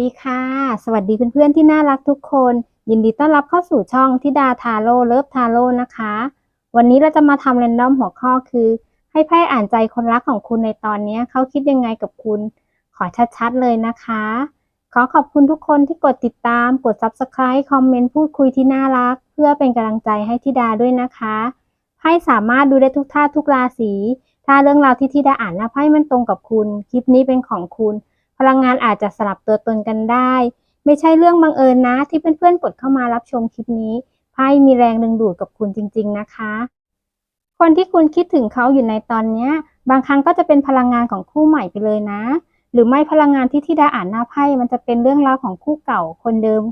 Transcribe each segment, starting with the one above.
ดีค่ะ สวัสดีเพื่อนๆที่น่ารักทุกคน ยินดีต้อนรับเข้าสู่ช่องทิดาทาโร่เลิฟทาโร่นะคะ วันนี้เราจะมาทำเรนดอมหัวข้อคือ ให้ไพ่อ่านใจคนรักของคุณในตอนนี้เขาคิดยังไงกับคุณ ขอชัดๆเลยนะคะ ขอขอบคุณทุกคนที่กดติดตาม กด Subscribe คอมเมนต์พูดคุยที่น่ารัก เพื่อเป็นกำลังใจให้ทิดาด้วยนะคะไพ่สามารถดูได้ทุกท่าทุกราศีถ้าเรื่องราวที่ทิดาอ่านแล้วไพ่มันตรงกับคุณ คลิปนี้เป็นของคุณ พลังงานอาจจะสลับตัวตนกันได้ ไม่ใช่เรื่องบังเอิญนะ ที่เพื่อนๆกดเข้ามารับชมคลิปนี้ไพ่มีแรงดึงดูดกับคุณจริง ๆนะคะ คนที่คุณคิดถึงเขาอยู่ในตอนนี้บางครั้งก็จะเป็นพลังงานของคู่ใหม่ไปเลยนะ หรือไม่พลังงานที่ที่ดาอ่านหน้าไพ่มันจะเป็นเรื่องราวของคู่เก่าคนเดิม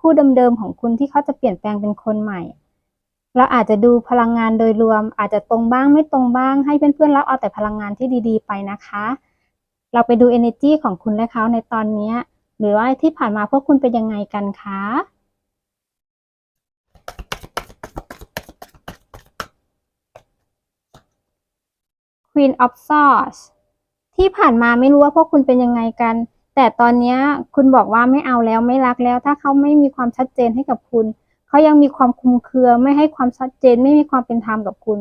คู่เดิมๆของคุณที่เขาจะเปลี่ยนแปลงเป็นคนใหม่ เราอาจจะดูพลังงานโดยรวม อาจจะตรงบ้างไม่ตรงบ้างให้เพื่อนๆรับเอาแต่พลังงานที่ดี ๆ ไปนะคะ เราไปดู energy ของคุณและเขาในตอนนี้ หรือว่าที่ผ่านมาพวกคุณเป็นยังไงกันคะ Queen of Swords ที่ผ่านมาไม่รู้ว่าพวกคุณเป็นยังไงกัน แต่ตอนนี้คุณบอกว่าไม่เอาแล้วไม่รักแล้ว ถ้าเขาไม่มีความชัดเจนให้กับคุณ เขายังมีความคุมเครือไม่ให้ความชัดเจน ไม่มีความเป็นธรรมกับคุณ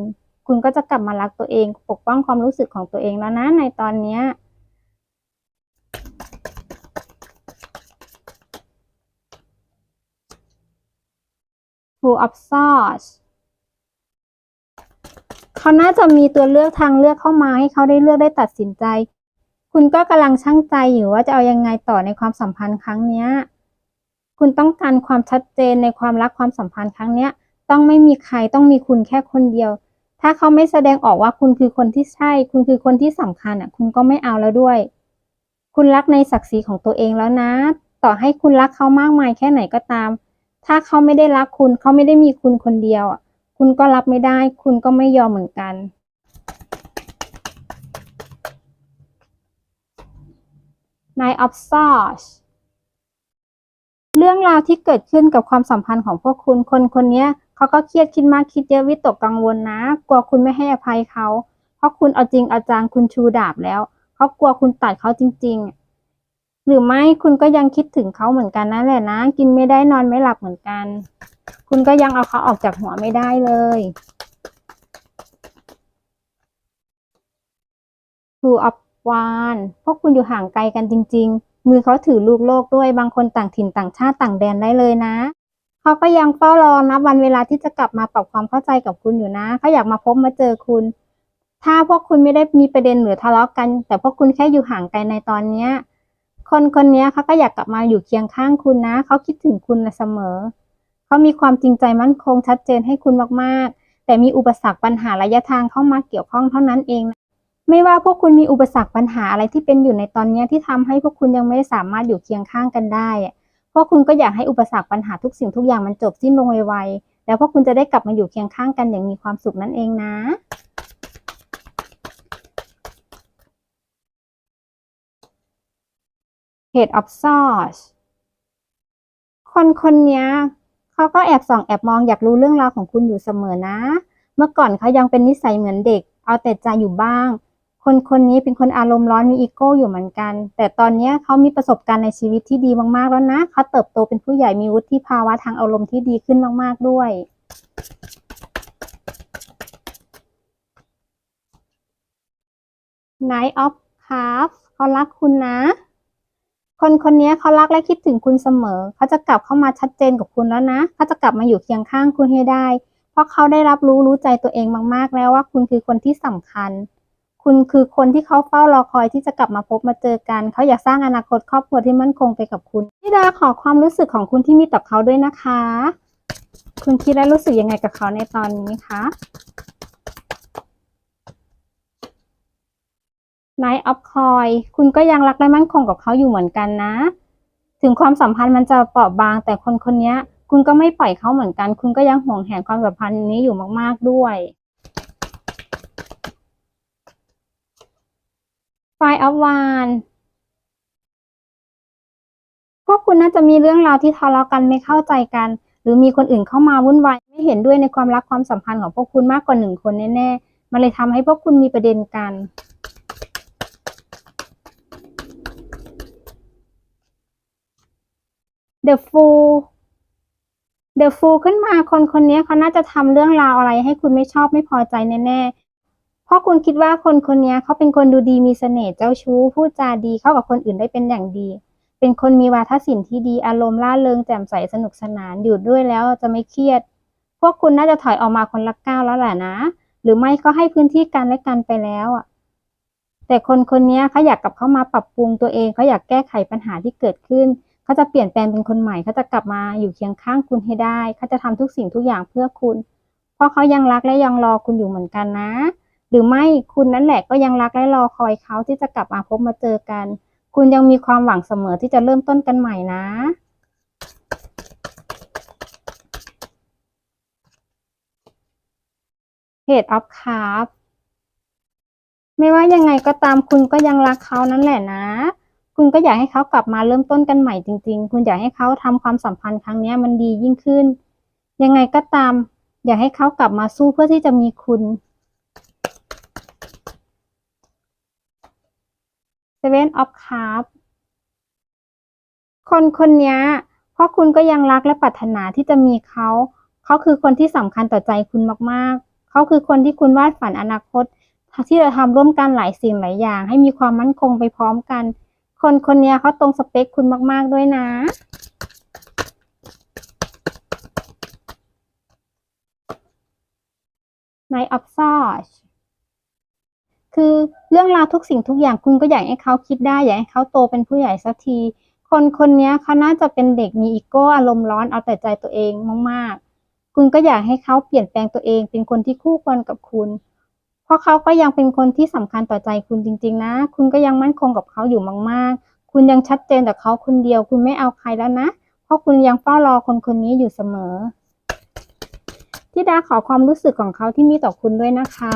คุณก็จะกลับมารักตัวเอง ปกป้องความรู้สึกของตัวเองแล้วนะในตอนนี้ Two of Swords เขาน่าจะมีตัวเลือกทางเลือกเข้ามาให้เขาได้เลือกได้ตัดสินใจ คุณก็กำลังชั่งใจอยู่ว่าจะเอายังไงต่อในความสัมพันธ์ครั้งนี้คุณต้องการความชัดเจนในความรักความสัมพันธ์ครั้งนี้ต้องไม่มีใครต้องมีคุณแค่คนเดียว ถ้าเขาไม่แสดงออกว่าคุณคือคนที่ใช่ คุณคือคนที่สำคัญอะ คุณก็ไม่เอาแล้วด้วย คุณรักในศักดิ์ศรีของตัวเองแล้วนะ ต่อให้คุณรักเขามากมายแค่ไหนก็ตาม ถ้าเขาไม่ได้รักคุณเขาไม่ได้มีคุณคนเดียวอะคุณก็รับไม่ได้ คุณก็ไม่ยอมเหมือนกัน Nine of Swords เรื่องราวที่เกิดขึ้นกับความสัมพันธ์ของพวกคุณ คนคนนี้เขาก็เครียดคิดมากคิดเยอะวิตกกังวลนะ กลัวคุณไม่ให้อภัยเขา เพราะคุณเอาจริงเอาจังคุณชูดาบแล้ว เขากลัวคุณตัดเขาจริง ๆ หรือไม่คุณก็ยังคิดถึงเขาเหมือนกันนั่นแหละนะ กินไม่ได้นอนไม่หลับเหมือนกัน คุณก็ยังเอาเขาออกจากหัวไม่ได้เลย Two of Wands พวกคุณอยู่ห่างไกลกันจริง ๆ มือเขาถือลูกโลกด้วยบางคนต่างถิ่นต่างชาติต่างแดนได้เลยนะเขาก็ยังเฝ้ารอนับวันเวลาที่จะกลับมาปรับความเข้าใจกับคุณอยู่นะเขาอยากมาพบมาเจอคุณ ถ้าพวกคุณไม่ได้มีประเด็นหรือทะเลาะกัน แต่พวกคุณแค่อยู่ห่างไกลในตอนเนี้ย คนคนนี้เขาก็อยากกลับมาอยู่เคียงข้างคุณนะ เขาคิดถึงคุณเสมอ เขามีความจริงใจมั่นคงชัดเจนให้คุณมากๆ แต่มีอุปสรรคปัญหาระยะทางเข้ามาเกี่ยวข้องเท่านั้นเอง ไม่ว่าพวกคุณมีอุปสรรคปัญหาอะไรที่เป็นอยู่ในตอนนี้ที่ทำให้พวกคุณยังไม่สามารถอยู่เคียงข้างกันได้พวกคุณก็อยากให้อุปสรรคปัญหาทุกสิ่งทุกอย่างมันจบสิ้นลงไวๆ แล้วพวกคุณจะได้กลับมาอยู่เคียงข้างกันอย่างมีความสุขนั่นเองนะ Page of Swords คนคนนี้เขาก็แอบส่องแอบมองอยากรู้เรื่องราวของคุณอยู่เสมอนะ เมื่อก่อนเขายังเป็นนิสัยเหมือนเด็ก เอาแต่ใจอยู่บ้าง คนคนนี้เป็นคนอารมณ์ร้อนมีอีโก้อยู่เหมือนกัน แต่ตอนนี้เขามีประสบการณ์ในชีวิตที่ดีมากๆแล้วนะเขาเติบโตเป็นผู้ใหญ่มีวุฒิภาวะทางอารมณ์ที่ดีขึ้นมากๆด้วย Knight of Cups เขารักคุณนะ คนคนนี้เขารักและคิดถึงคุณเสมอ เขาจะกลับเข้ามาชัดเจนกับคุณแล้วนะ เขาจะกลับมาอยู่เคียงข้างคุณให้ได้ เพราะเขาได้รับรู้รู้ใจตัวเองมากๆ แล้วว่าคุณคือคนที่สำคัญ คุณคือคนที่เขาเฝ้ารอคอยที่จะกลับมาพบมาเจอกัน เขาอยากสร้างอนาคตครอบครัวที่มั่นคงไปกับคุณพี่ดาขอความรู้สึกของคุณที่มีต่อเขาด้วยนะคะ คุณคิดและรู้สึกยังไงกับเขาในตอนนี้คะ Night of Coin คุณก็ยังรักและมั่นคงกับเขาอยู่เหมือนกันนะ ถึงความสัมพันธ์มันจะเปราะบาง แต่คนคนนี้คุณก็ไม่ปล่อยเขาเหมือนกัน คุณก็ยังห่วงแหนความสัมพันธ์นี้อยู่มาก ๆ ด้วย Five of Wands พวกคุณน่าจะมีเรื่องราวที่ทะเลาะกันไม่เข้าใจกัน หรือมีคนอื่นเข้ามาวุ่นวายไม่เห็นด้วยในความรักความสัมพันธ์ของพวกคุณมากกว่าหนึ่งคนแน่ๆมันเลยทำให้พวกคุณมีประเด็นกัน The Fool The Fool ขึ้นมาคนคนนี้เขาน่าจะทำเรื่องราวอะไรให้คุณไม่ชอบไม่พอใจแน่ๆ เพราะคุณคิดว่าคนคนนี้เขาเป็นคนดูดีมีเสน่ห์เจ้าชู้พูดจาดีเข้ากับคนอื่นได้เป็นอย่างดี เป็นคนมีวาทศิลป์ที่ดีอารมณ์ร่าเริงแจ่มใสสนุกสนานอยู่ด้วยแล้วจะไม่เครียด พวกคุณน่าจะถอยออกมาคนละก้าวแล้วแหละนะ หรือไม่ก็ให้พื้นที่กันและกันไปแล้วอะแต่คนคนนี้เขาอยากกลับเข้ามาปรับปรุงตัวเองเขาอยากแก้ไขปัญหาที่เกิดขึ้น เขาจะเปลี่ยนแปลงเป็นคนใหม่เขาจะกลับมาอยู่เคียงข้างคุณให้ได้เขาจะทำทุกสิ่งทุกอย่างเพื่อคุณ เพราะเขายังรักและยังรอคุณอยู่เหมือนกันนะ หรือไม่คุณนั่นแหละก็ยังรักและรอคอยเขาที่จะกลับมาพบมาเจอกัน คุณยังมีความหวังเสมอที่จะเริ่มต้นกันใหม่นะ Head of Cup ไม่ว่ายังไงก็ตามคุณก็ยังรักเขานั่นแหละนะ คุณก็อยากให้เขากลับมาเริ่มต้นกันใหม่จริง ๆ คุณอยากให้เขาทำความสัมพันธ์ครั้งนี้มันดียิ่งขึ้น ยังไงก็ตาม อยากให้เขากลับมาสู้เพื่อที่จะมีคุณ Seven of Cups คนคนนี้เพราะคุณก็ยังรักและปรารถนาที่จะมีเขา เขาคือคนที่สำคัญต่อใจคุณมากๆ เขาคือคนที่คุณวาดฝันอนาคต ที่จะทำร่วมกันหลายสิ่งหลายอย่าง ให้มีความมั่นคงไปพร้อมกัน คนคนนี้เขาตรงสเปคคุณมาก ๆ ด้วยนะ Knight of Swords คือเรื่องราวทุกสิ่งทุกอย่างคุณก็อยากให้เขาคิดได้ อยากให้เขาโตเป็นผู้ใหญ่สักที คนคนนี้เขาน่าจะเป็นเด็กมีอีโก้อารมณ์ร้อนเอาแต่ใจตัวเองมาก ๆ คุณก็อยากให้เขาเปลี่ยนแปลงตัวเองเป็นคนที่คู่ควรกับคุณ เพราะเขาก็ยังเป็นคนที่สำคัญต่อใจคุณจริง ๆ นะ คุณก็ยังมั่นคงกับเขาอยู่มาก ๆ คุณยังชัดเจนแต่เขาคนเดียว คุณไม่เอาใครแล้วนะ เพราะคุณยังเฝ้ารอคนคนนี้อยู่เสมอที่ดาขอความรู้สึกของเขาที่มีต่อคุณด้วยนะคะ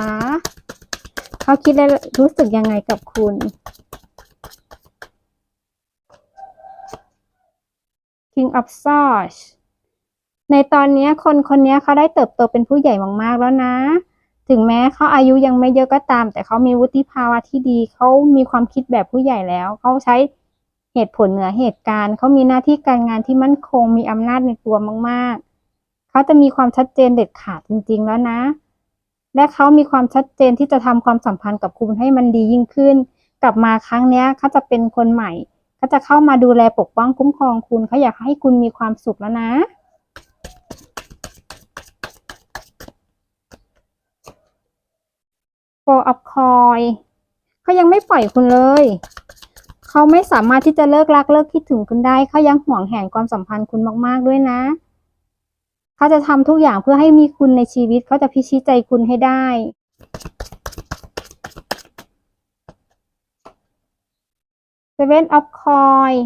เขาคิดและรู้สึกยังไงกับคุณ King of Swords ในตอนนี้คนคนนี้เขาได้เติบโตเป็นผู้ใหญ่มากๆแล้วนะ ถึงแม้เขาอายุยังไม่เยอะก็ตาม แต่เขามีวุฒิภาวะที่ดีเขามีความคิดแบบผู้ใหญ่แล้วเขาใช้เหตุผลเหนือเหตุการณ์เขามีหน้าที่การงานที่มั่นคงมีอำนาจในตัวมาก ๆเขาจะมีความชัดเจนเด็ดขาดจริง ๆ แล้วนะ และเขามีความชัดเจนที่จะทำความสัมพันธ์กับคุณให้มันดียิ่งขึ้น กลับมาครั้งเนี้ยเขาจะเป็นคนใหม่เขาจะเข้ามาดูแลปกป้องคุ้มครองคุณเขาอยากให้คุณมีความสุขแล้วนะ Four of coin เขายังไม่ปล่อยคุณเลย เขาไม่สามารถที่จะเลิกรักเลิกคิดถึงคุณได้ เขายังห่วงแหนความสัมพันธ์คุณมากๆด้วยนะ เขาจะทำทุกอย่างเพื่อให้มีคุณในชีวิต เขาจะพิชิตใจคุณให้ได้ Seven of Coins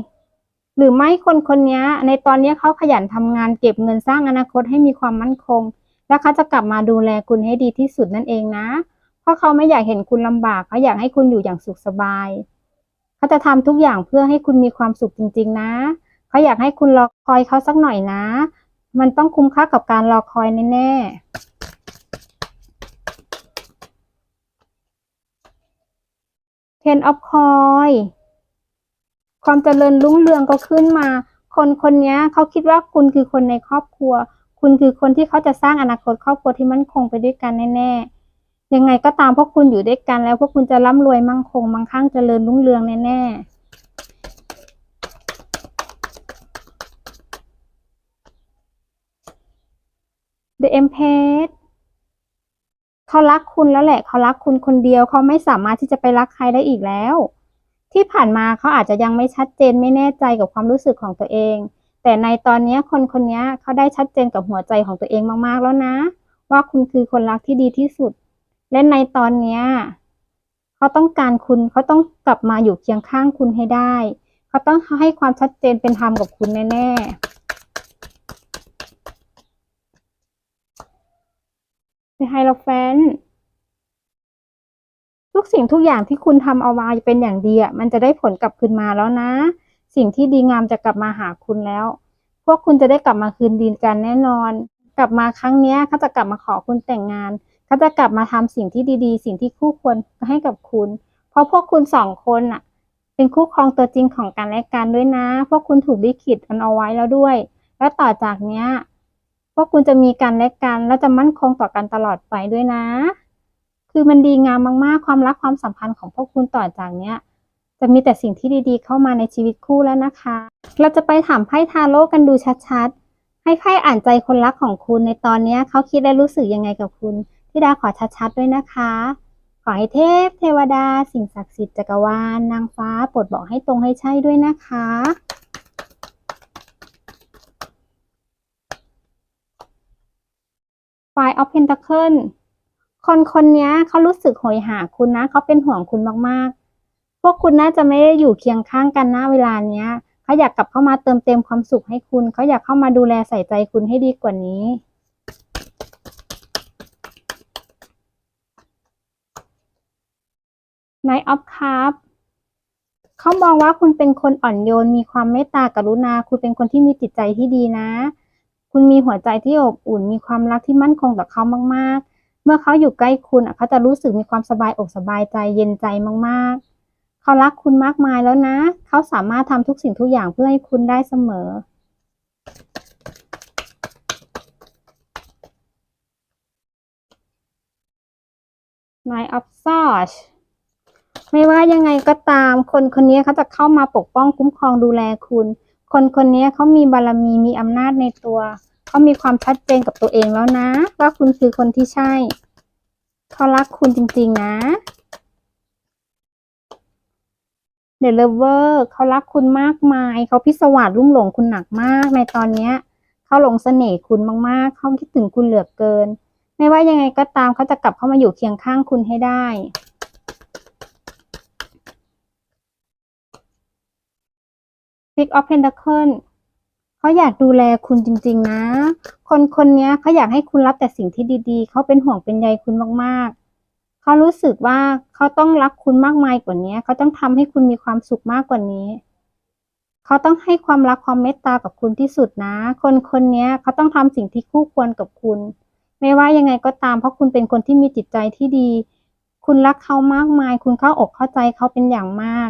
หรือไม่คนคนนี้ในตอนนี้เขาขยันทำงานเก็บเงินสร้างอนาคตให้มีความมั่นคง และเขาจะกลับมาดูแลคุณให้ดีที่สุดนั่นเองนะ เพราะเขาไม่อยากเห็นคุณลำบากเขาอยากให้คุณอยู่อย่างสุขสบาย เขาจะทำทุกอย่างเพื่อให้คุณมีความสุขจริง ๆ นะ เขาอยากให้คุณรอคอยเขาสักหน่อยนะ มันต้องคุ้มค่ากับการรอคอยแน่ๆ Ten of Coins ความเจริญรุ่งเรืองก็ขึ้นมา คนคนนี้เขาคิดว่าคุณคือคนในครอบครัว คุณคือคนที่เขาจะสร้างอนาคตครอบครัวที่มั่นคงไปด้วยกันแน่ๆ ยังไงก็ตามพวกคุณอยู่ด้วยกันแล้วพวกคุณจะร่ำรวยมั่งคงมั่งคั่งเจริญรุ่งเรืองแน่ๆ The Empress เขารักคุณแล้วแหละเขารักคุณคนเดียวเขาไม่สามารถที่จะไปรักใครได้อีกแล้ว ที่ผ่านมาเขาอาจจะยังไม่ชัดเจนไม่แน่ใจกับความรู้สึกของตัวเอง แต่ในตอนนี้คนคนนี้เขาได้ชัดเจนกับหัวใจของตัวเองมากๆแล้วนะ ว่าคุณคือคนรักที่ดีที่สุด และในตอนนี้เขาต้องการคุณเขาต้องกลับมาอยู่เคียงข้างคุณให้ได้ เขาต้องให้ความชัดเจนเป็นธรรมกับคุณแน่ๆในไฮโลแฟนทุกสิ่งทุกอย่างที่คุณทำเอาไว้เป็นอย่างดีอะมันจะได้ผลกลับคืนมาแล้วนะ สิ่งที่ดีงามจะกลับมาหาคุณแล้ว พวกคุณจะได้กลับมาคืนดีกันแน่นอน กลับมาครั้งนี้เขาจะกลับมาขอคุณแต่งงาน เขาจะกลับมาทำสิ่งที่ดีๆ สิ่งที่คู่ควรให้กับคุณ เพราะพวกคุณสองคนอะเป็นคู่ครองตัวจริงของกันและกันด้วยนะ พวกคุณถูกลิขิตกันเอาไว้แล้วด้วย แล้วต่อจากเนี้ย พวกคุณจะมีกันและกัน แล้วจะมั่นคงต่อกันตลอดไปด้วยนะ คือมันดีงามมากๆ ความรักความสัมพันธ์ของพวกคุณต่อจากเนี้ยจะมีแต่สิ่งที่ดีๆ เข้ามาในชีวิตคู่แล้วนะคะ เราจะไปถามไพ่ทาโร่กันดูชัดๆ ให้ไพ่อ่านใจคนรักของคุณในตอนเนี้ยเขาคิดและรู้สึกยังไงกับคุณ ที่ดาขอชัดๆด้วยนะคะ ขอให้เทพเทวดา สิ่งศักดิ์สิทธิ์จักรวาลนางฟ้าโปรดบอกให้ตรงให้ใช่ด้วยนะคะ Five of Pentacle คนคนนี้เขารู้สึกโหยหาคุณนะ เขาเป็นห่วงคุณมากๆ พวกคุณน่าจะไม่ได้อยู่เคียงข้างกันนะเวลาเนี้ยเขาอยากกลับเข้ามาเติมเต็มความสุขให้คุณ เขาอยากเข้ามาดูแลใส่ใจคุณให้ดีกว่านี้ Knight of Cups เขามองว่าคุณเป็นคนอ่อนโยน มีความเมตตากรุณา คุณเป็นคนที่มีจิตใจที่ดีนะ คุณมีหัวใจที่อบอุ่น มีความรักที่มั่นคงต่อเขามากๆ เมื่อเขาอยู่ใกล้คุณเขาจะรู้สึกมีความสบายอกสบายใจ เย็นใจมากๆ เขารักคุณมากมายแล้วนะ เขาสามารถทำทุกสิ่งทุกอย่างเพื่อให้คุณได้เสมอ Nine of Swords ไม่ว่ายังไงก็ตาม คนคนนี้เขาจะเข้ามาปกป้องคุ้มครองดูแลคุณ คนคนนี้เขามีบารมีมีอำนาจในตัว เขามีความชัดเจนกับตัวเองแล้วนะ ว่าคุณคือคนที่ใช่ เขารักคุณจริงๆนะเดลเวอร์เขารักคุณมากมาย เขาพิศวาสลุ่มหลงคุณหนักมากในตอนเนี้ยเขาหลงเสน่ห์คุณมากๆ เขาคิดถึงคุณเหลือเกิน ไม่ว่ายังไงก็ตามเขาจะกลับเข้ามาอยู่เคียงข้างคุณให้ได้ Six of Pentacle เขาอยากดูแลคุณจริง ๆ นะ คนคนนี้เขาอยากให้คุณรับแต่สิ่งที่ดีๆ เขาเป็นห่วงเป็นใยคุณมากๆ เขารู้สึกว่าเขาต้องรักคุณมากมายกว่านี้ เขาต้องทำให้คุณมีความสุขมากกว่านี้ เขาต้องให้ความรักความเมตตากับคุณที่สุดนะ คนคนนี้เขาต้องทำสิ่งที่คู่ควรกับคุณ ไม่ว่ายังไงก็ตาม เพราะคุณเป็นคนที่มีจิตใจที่ดี คุณรักเขามากมาย คุณเข้าอกเข้าใจเขาเป็นอย่างมาก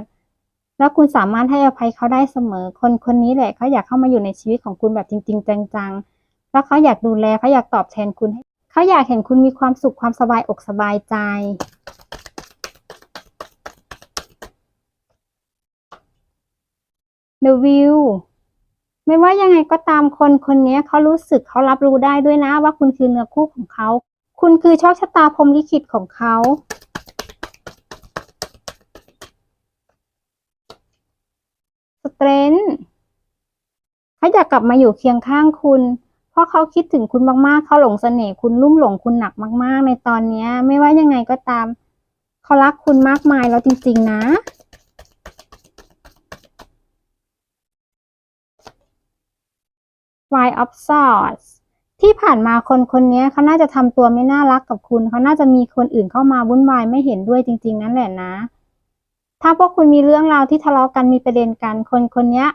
แล้วคุณสามารถให้อภัยเขาได้เสมอ คนคนนี้แหละเขาอยากเข้ามาอยู่ในชีวิตของคุณแบบจริง ๆ จังๆ แล้วเขาอยากดูแลเขาอยากตอบแทนคุณเขาอยากเห็นคุณมีความสุขความสบายอกสบายใจ The View ไม่ว่ายังไงก็ตามคนคนนี้เขารู้สึกเขารับรู้ได้ด้วยนะว่าคุณคือเนื้อคู่ของเขา คุณคือโชคชะตาพรหมลิขิตของเขา สเตรนท์เขาอยากกลับมาอยู่เคียงข้างคุณ เพราะเขาคิดถึงคุณมากๆ เขาหลงเสน่ห์คุณลุ่มหลงคุณหนักมาก ๆ ในตอนนี้ไม่ว่ายังไงก็ตาม เขารักคุณมากมายแล้วจริง ๆ นะ Five of Swords ที่ผ่านมาคนคนนี้เขาน่าจะทำตัวไม่น่ารักกับคุณ เขาน่าจะมีคนอื่นเข้ามาวุ่นวายไม่เห็นด้วยจริง ๆ นั่นแหละนะ ถ้าพวกคุณมีเรื่องราวที่ทะเลาะกันมีประเด็นกันคนคนนี้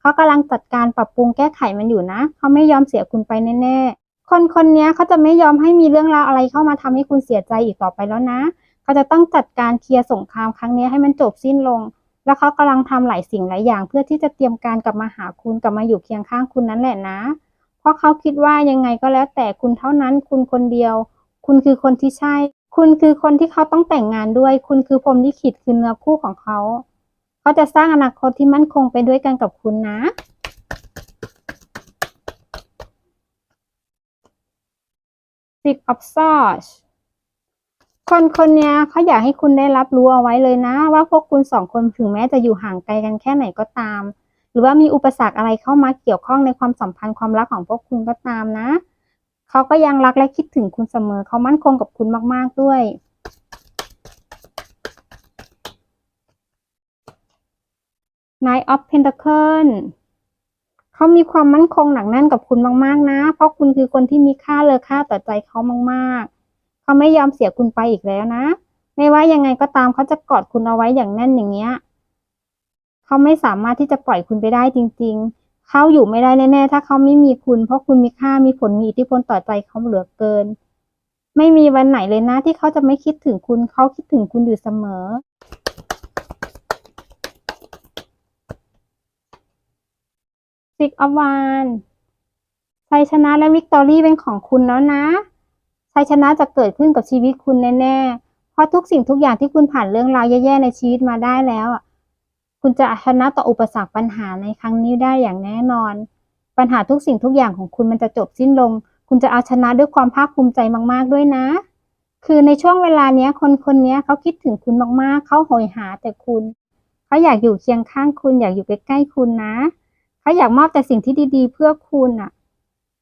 เขากำลังจัดการปรับปรุงแก้ไขมันอยู่นะเขาไม่ยอมเสียคุณไปแน่ๆคนคนนี้เขาจะไม่ยอมให้มีเรื่องราวอะไรเข้ามาทำให้คุณเสียใจอีกต่อไปแล้วนะเขาจะต้องจัดการเคลียร์สงครามครั้งนี้ให้มันจบสิ้นลง แล้วเขากำลังทำหลายสิ่งหลายอย่าง เพื่อที่จะเตรียมการกลับมาหาคุณกลับมาอยู่เคียงข้างคุณนั่นแหละนะ เพราะเขาคิดว่ายังไงก็แล้วแต่คุณเท่านั้นคุณคนเดียว คุณคือคนที่ใช่ คุณคือคนที่เขาต้องแต่งงานด้วย คุณคือพรมลิขิตคือเนื้อคู่ของเขา เขาจะสร้างอนาคตที่มั่นคงไปด้วยกันกับคุณนะ Six of Swords คนคนนี้เขาอยากให้คุณได้รับรู้เอาไว้เลยนะ ว่าพวกคุณสองคนถึงแม้จะอยู่ห่างไกลกันแค่ไหนก็ตาม หรือว่ามีอุปสรรคอะไรเข้ามาเกี่ยวข้องในความสัมพันธ์ความรักของพวกคุณก็ตามนะ เขาก็ยังรักและคิดถึงคุณเสมอ เขามั่นคงกับคุณมาก ๆ ด้วย Knight of Pentacle เขามีความมั่นคงหนักแน่นกับคุณมาก ๆ นะ เพราะคุณคือคนที่มีค่าเลอค่าต่อใจเขามาก ๆ เขาไม่ยอมเสียคุณไปอีกแล้วนะ ไม่ว่ายังไงก็ตามเขาจะกอดคุณเอาไว้อย่างแน่นอย่างเงี้ย เขาไม่สามารถที่จะปล่อยคุณไปได้จริง ๆ เขาอยู่ไม่ได้แน่ๆ ถ้าเขาไม่มีคุณ เพราะคุณมีค่ามีผลมีอิทธิพลต่อใจเขาเหลือเกิน ไม่มีวันไหนเลยนะที่เขาจะไม่คิดถึงคุณเขาคิดถึงคุณอยู่เสมอ สิกอวานชัยชนะและวิกตอรี่เป็นของคุณแล้วนะชัยชนะจะเกิดขึ้นกับชีวิตคุณแน่ๆ เพราะทุกสิ่งทุกอย่างที่คุณผ่านเรื่องราวแย่ๆในชีวิตมาได้แล้วอะ คุณจะชนะต่ออุปสรรคปัญหาในครั้งนี้ได้อย่างแน่นอน ปัญหาทุกสิ่งทุกอย่างของคุณมันจะจบสิ้นลง คุณจะเอาชนะด้วยความภาคภูมิใจมาก ๆ ด้วยนะ คือในช่วงเวลาเนี้ย คนคนเนี้ยเขาคิดถึงคุณมากๆ เขาโหยหาแต่คุณ เขาอยากอยู่เคียงข้างคุณ อยากอยู่ใกล้ๆคุณนะ เขาอยากมอบแต่สิ่งที่ดีๆ เพื่อคุณอะ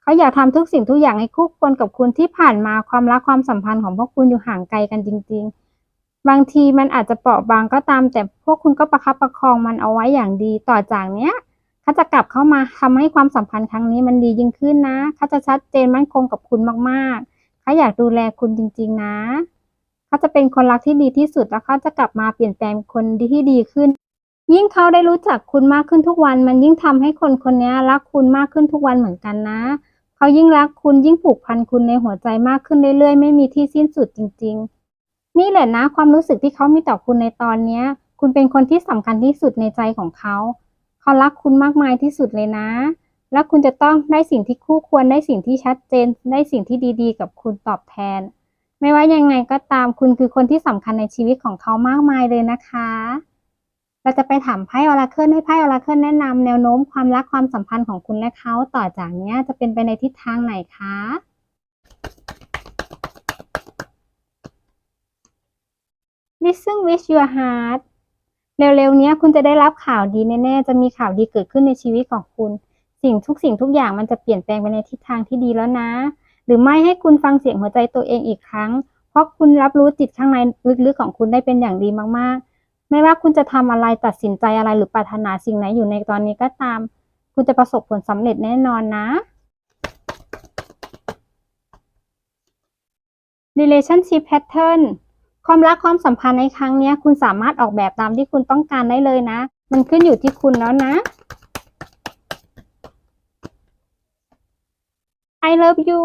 เขาอยากทำทุกสิ่งทุกอย่างให้คู่ควรกับคุณที่ผ่านมาความรักความสัมพันธ์ของพวกคุณอยู่ห่างไกลกันจริง ๆ บางทีมันอาจจะเปราะบางก็ตาม แต่พวกคุณก็ประคับประคองมันเอาไว้อย่างดี ต่อจากเนี้ยเขาจะกลับเข้ามาทำให้ความสัมพันธ์ครั้งนี้มันดียิ่งขึ้นนะเขาจะชัดเจนมั่นคงกับคุณมากๆเขาอยากดูแลคุณจริง ๆ นะเขาจะเป็นคนรักที่ดีที่สุดแล้วเขาจะกลับมาเปลี่ยนแปลงคนดีที่ดีขึ้น ยิ่งเขาได้รู้จักคุณมากขึ้นทุกวัน มันยิ่งทำให้คนคนนี้รักคุณมากขึ้นทุกวันเหมือนกันนะเขายิ่งรักคุณยิ่งผูกพันคุณในหัวใจมากขึ้นเรื่อยๆ ไม่มีที่สิ้นสุดจริง ๆ นี่แหละนะความรู้สึกที่เขามีต่อคุณในตอนเนี้ย คุณเป็นคนที่สำคัญที่สุดในใจของเขาเขารักคุณมากมายที่สุดเลยนะ และคุณจะต้องได้สิ่งที่คู่ควรได้สิ่งที่ชัดเจน ได้สิ่งที่ดีๆ กับคุณตอบแทน ไม่ว่ายังไงก็ตามคุณคือคนที่สำคัญในชีวิตของเขามากมายเลยนะคะ เราจะไปถามไพ่ออราเคิลให้ไพ่ออราเคิลแนะนำแนวโน้มความรักความสัมพันธ์ของคุณและเขาต่อจากนี้จะเป็นไปในทิศทางไหนคะ Listen with your heart เร็วๆนี้คุณจะได้รับข่าวดีแน่ๆ จะมีข่าวดีเกิดขึ้นในชีวิตของคุณ สิ่งทุกสิ่งทุกอย่างมันจะเปลี่ยนแปลงไปในทิศทางที่ดีแล้วนะ หรือไม่ให้คุณฟังเสียงหัวใจตัวเองอีกครั้ง เพราะคุณรับรู้จิตข้างในลึกๆของคุณได้เป็นอย่างดีมากๆ ไม่ว่าคุณจะทำอะไรตัดสินใจอะไรหรือปรารถนาสิ่งไหนอยู่ในตอนนี้ก็ตาม คุณจะประสบผลสำเร็จแน่นอนนะ relationship pattern ความรักความสัมพันธ์ในครั้งนี้คุณสามารถออกแบบตามที่คุณต้องการได้เลยนะ มันขึ้นอยู่ที่คุณแล้วนะ I love you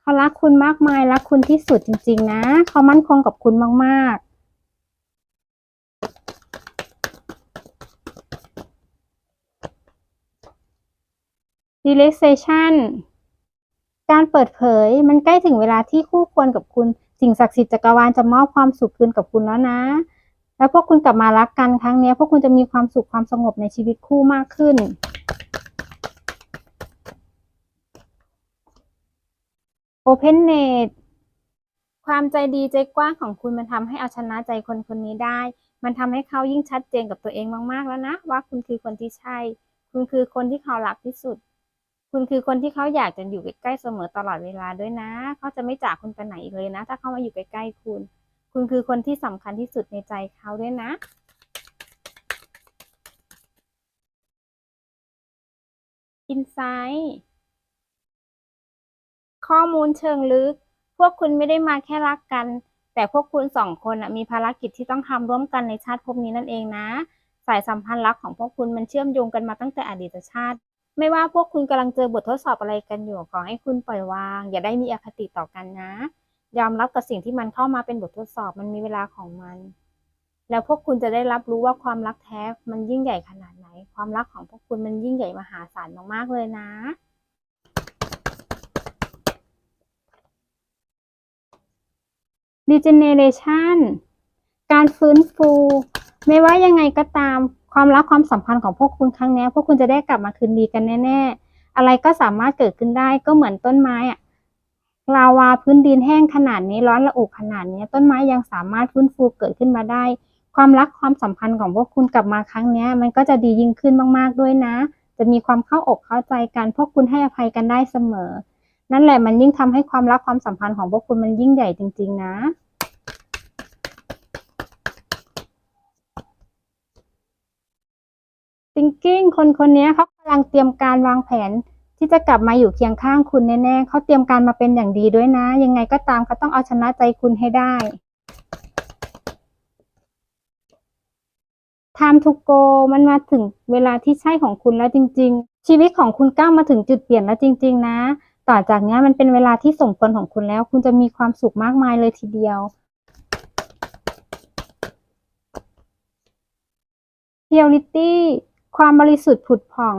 เขารักคุณมากมายรักคุณที่สุดจริง ๆ นะ เขามั่นคงกับคุณมากๆ relaxation การเปิดเผยมันใกล้ถึงเวลาที่คู่ควรกับคุณ สิ่งศักดิ์สิทธิ์จักรวาลจะมอบความสุขคืนกับคุณแล้วนะ แล้วพวกคุณกลับมารักกันครั้งนี้พวกคุณจะมีความสุขความสงบในชีวิตคู่มากขึ้น Open n e t ความใจดีใจกว้างของคุณมันทำให้เอาชนะใจคนคนนี้ได้ มันทำให้เขายิ่งชัดเจนกับตัวเองมากๆแล้วนะ ว่าคุณคือคนที่ใช่ คุณคือคนที่เขารักที่สุด คุณคือคนที่เขาอยากจะอยู่ใกล้ๆเสมอตลอดเวลาด้วยนะเขาจะไม่จากคุณไปไหนอีกเลยนะ ถ้าเขามาอยู่ใกล้ๆคุณ คุณคือคนที่สำคัญที่สุดในใจเขาด้วยนะ Insight ข้อมูลเชิงลึก พวกคุณไม่ได้มาแค่รักกัน แต่พวกคุณสองคนมีภารกิจที่ต้องทำร่วมกันในชาติภพนี้นั่นเองนะ สายสัมพันธ์รักของพวกคุณมันเชื่อมโยงกันมาตั้งแต่อดีตชาติ ไม่ว่าพวกคุณกำลังเจอบททดสอบอะไรกันอยู่ ขอให้คุณปล่อยวาง อย่าได้มีอคติต่อกันนะ ยอมรับกับสิ่งที่มันเข้ามาเป็นบททดสอบมันมีเวลาของมัน แล้วพวกคุณจะได้รับรู้ว่าความรักแท้มันยิ่งใหญ่ขนาดไหน ความรักของพวกคุณมันยิ่งใหญ่มหาศาลมากๆเลยนะ regeneration การฟื้นฟู ไม่ว่ายังไงก็ตาม ความรักความสัมพันธ์ของพวกคุณครั้งนี้พวกคุณจะได้กลับมาคืนดีกันแน่ ๆ อะไรก็สามารถเกิดขึ้นได้ก็เหมือนต้นไม้อะลาวาพื้นดินแห้งขนาดนี้ร้อนระอุขนาดนี้ต้นไม้ยังสามารถฟื้นฟูเกิดขึ้นมาได้ ความรักความสัมพันธ์ของพวกคุณกลับมาครั้งนี้มันก็จะดียิ่งขึ้นมากๆด้วยนะ จะมีความเข้าอกเข้าใจกัน พวกคุณให้อภัยกันได้เสมอ นั่นแหละมันยิ่งทำให้ความรักความสัมพันธ์ของพวกคุณมันยิ่งใหญ่จริง ๆ นะ thinking คนคนนี้เขากำลังเตรียมการวางแผน ที่จะกลับมาอยู่เคียงข้างคุณแน่ๆเขาเตรียมการมาเป็นอย่างดีด้วยนะ ยังไงก็ตามเขาต้องเอาชนะใจคุณให้ได้ time to go มันมาถึงเวลาที่ใช่ของคุณแล้วจริง ๆ ชีวิตของคุณก้าวมาถึงจุดเปลี่ยนแล้วจริง ๆ นะ ต่อจากนี้มันเป็นเวลาที่สมควรของคุณแล้ว คุณจะมีความสุขมากมายเลยทีเดียวเ purity ความบริสุทธิ์ผุดผ่อง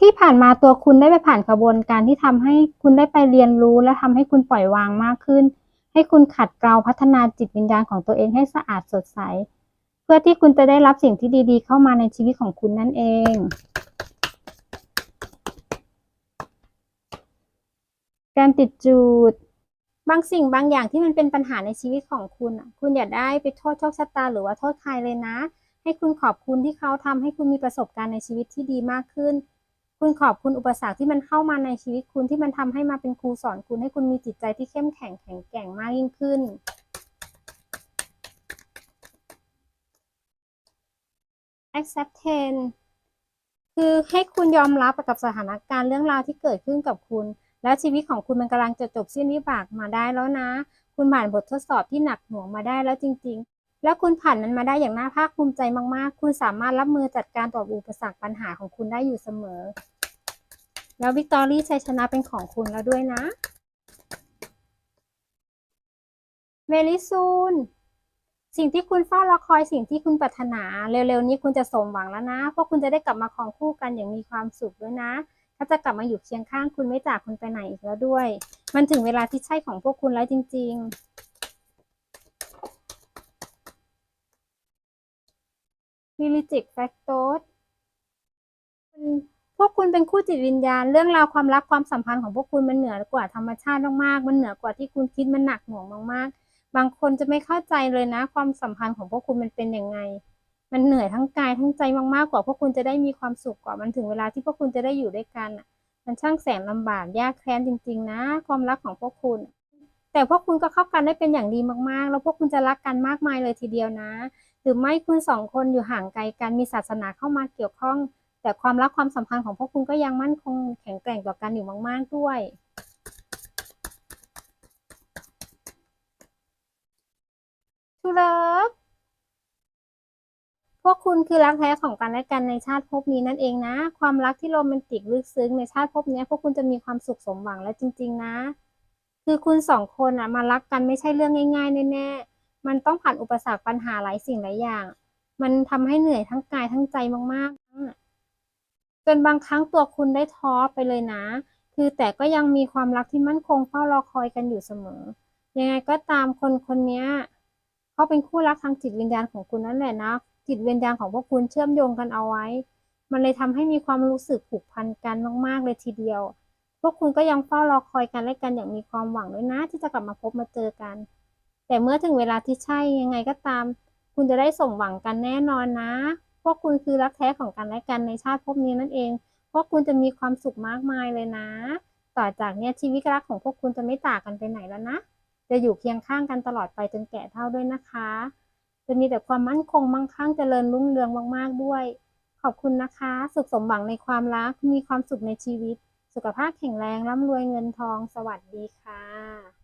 ที่ผ่านมาตัวคุณได้ไปผ่านกระบวนการที่ทำให้คุณได้ไปเรียนรู้ และทำให้คุณปล่อยวางมากขึ้น ให้คุณขัดเกลาพัฒนาจิตวิญญาณของตัวเองให้สะอาดสดใส เพื่อที่คุณจะได้รับสิ่งที่ดี ๆ เข้ามาในชีวิตของคุณนั่นเองการติดจูด บางสิ่งบางอย่างที่มันเป็นปัญหาในชีวิตของคุณคุณอย่าได้ไปโทษโชคชะตาหรือว่าโทษใครเลยนะ ให้คุณขอบคุณที่เขาทำให้คุณมีประสบการณ์ในชีวิตที่ดีมากขึ้น คุณขอบคุณอุปสรรคที่มันเข้ามาในชีวิตคุณที่มันทำให้มาเป็นครูสอนคุณให้คุณมีจิตใจที่เข้มแข็งแข็งแกร่งมากยิ่งขึ้น acceptance คือให้คุณยอมรับกับสถานการณ์เรื่องราวที่เกิดขึ้นกับคุณ แล้วชีวิตของคุณมันกำลังจะจบสิ้นวิบากมาได้แล้วนะ คุณผ่านบททดสอบที่หนักหน่วงมาได้แล้วจริง แล้วคุณผ่านมันมาได้อย่างน่าภาคภูมิใจมาก ๆ คุณสามารถรับมือจัดการต่ออุปสรรคปัญหาของคุณได้อยู่เสมอ แล้ววิกตอรี่ชัยชนะเป็นของคุณแล้วด้วยนะ very soon สิ่งที่คุณเฝ้ารอคอยสิ่งที่คุณปรารถนา เร็วๆนี้คุณจะสมหวังแล้วนะ เพราะคุณจะได้กลับมาครองคู่กันอย่างมีความสุขด้วยนะเขาจะกลับมาอยู่เคียงข้างคุณไม่จากคุณไปไหนอีกแล้วด้วย มันถึงเวลาที่ใช่ของพวกคุณแล้วจริง ๆ m i l i g i c Factors พวกคุณเป็นคู่จิตวิญญาณ เรื่องราวความรักความสัมพันธ์ของพวกคุณมันเหนือกว่าธรรมชาติมากๆ มันเหนือกว่าที่คุณคิดมันหนักหน่วงมากๆ บางคนจะไม่เข้าใจเลยนะ ความสัมพันธ์ของพวกคุณมันเป็นยังไง มันเหนื่อยทั้งกายทั้งใจมากๆกว่าพวกคุณจะได้มีความสุขกว่ามันถึงเวลาที่พวกคุณจะได้อยู่ด้วยกันอะ มันช่างแสนลำบากยากแค้นจริง ๆ นะ ความรักของพวกคุณ แต่พวกคุณก็เข้ากันได้เป็นอย่างดีมากๆ แล้วพวกคุณจะรักกันมากมายเลยทีเดียวนะ หรือไม่คุณสองคนอยู่ห่างไกลกันมีศาสนาเข้ามาเกี่ยวข้อง แต่ความรักความสัมพันธ์ของพวกคุณก็ยังมั่นคงแข็งแกร่งต่อกันอยู่มากๆด้วยทูเลิฟพวกคุณคือรักแท้ของกันและกันในชาติภพนี้นั่นเองนะ ความรักที่โรแมนติกลึกซึ้งในชาติภพนี้พวกคุณจะมีความสุขสมหวังและจริง ๆ นะ คือคุณสองคนอะมารักกันไม่ใช่เรื่องง่าย ๆ แน่ๆ มันต้องผ่านอุปสรรคปัญหาหลายสิ่งหลายอย่าง มันทำให้เหนื่อยทั้งกายทั้งใจมากๆ จนบางครั้งตัวคุณได้ท้อไปเลยนะ คือแต่ก็ยังมีความรักที่มั่นคงเฝ้ารอคอยกันอยู่เสมอ ยังไงก็ตามคนคนนี้เขาเป็นคู่รักทางจิตวิญญาณของคุณนั่นแหละนะ จิตวิญญาณของพวกคุณเชื่อมโยงกันเอาไว้ มันเลยทำให้มีความรู้สึกผูกพันกันมาก ๆ เลยทีเดียว พวกคุณก็ยังเฝ้ารอคอยกันและกันอย่างมีความหวังด้วยนะ ที่จะกลับมาพบมาเจอกัน แต่เมื่อถึงเวลาที่ใช่ยังไงก็ตาม คุณจะได้สมหวังกันแน่นอนนะ พวกคุณคือรักแท้ของกันและกันในชาติภพนี้นั่นเอง พวกคุณจะมีความสุขมากมายเลยนะ ต่อจากเนี้ยชีวิตรักของพวกคุณจะไม่จากกันไปไหนแล้วนะ จะอยู่เคียงข้างกันตลอดไปจนแก่เท่าด้วยนะคะ จะมีแต่ความมั่นคงมั่งคั่งเจริญรุ่งเรืองมากๆด้วย ขอบคุณนะคะ สุขสมหวังในความรัก มีความสุขในชีวิต สุขภาพแข็งแรงร่ำรวยเงินทอง สวัสดีค่ะ